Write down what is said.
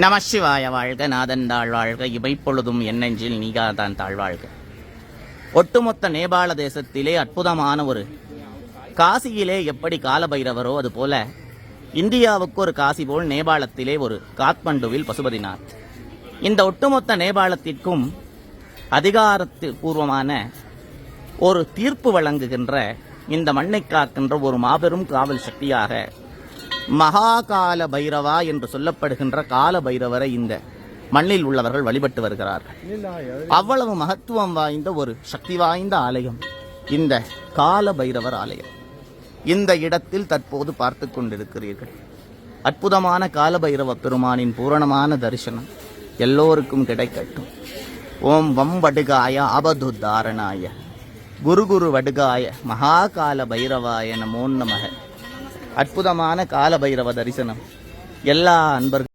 நமசிவாய வாழ்க நாதன் தாழ்வாழ்க இவைப்பொழுதும் என்னெஞ்சில் நீகாதான் தாழ்வாழ்க ஒட்டுமொத்த நேபாள தேசத்திலே அற்புதமான ஒரு காசியிலே எப்படி காலபைரவரோ அது போல இந்தியாவுக்கு ஒரு காசி போல் நேபாளத்திலே ஒரு காத்மண்டுவில் பசுபதிநாத். இந்த ஒட்டுமொத்த நேபாளத்திற்கும் அதிகாரத்து பூர்வமான ஒரு தீர்ப்பு வழங்குகின்ற இந்த மண்ணை காக்கின்ற ஒரு மாபெரும் காவல் சக்தியாக மகாகால பைரவா என்று சொல்லப்படுகின்ற கால பைரவரை இந்த மண்ணில் உள்ளவர்கள் வழிபட்டு வருகிறார்கள். அவ்வளவு மகத்துவம் வாய்ந்த ஒரு சக்தி வாய்ந்த ஆலயம் இந்த கால பைரவர் ஆலயம். இந்த இடத்தில் தற்போது பார்த்து கொண்டிருக்கிறீர்கள். அற்புதமான காலபைரவ பெருமானின் பூரணமான தரிசனம் எல்லோருக்கும் கிடைக்கட்டும். ஓம் வம் வடுகாய ஆபது தாரணாய குரு குரு வடுகாய மகாகால பைரவாய நமோ நமக. அற்புதமான காலபைரவ தரிசனம். எல்லா அன்பர்களும்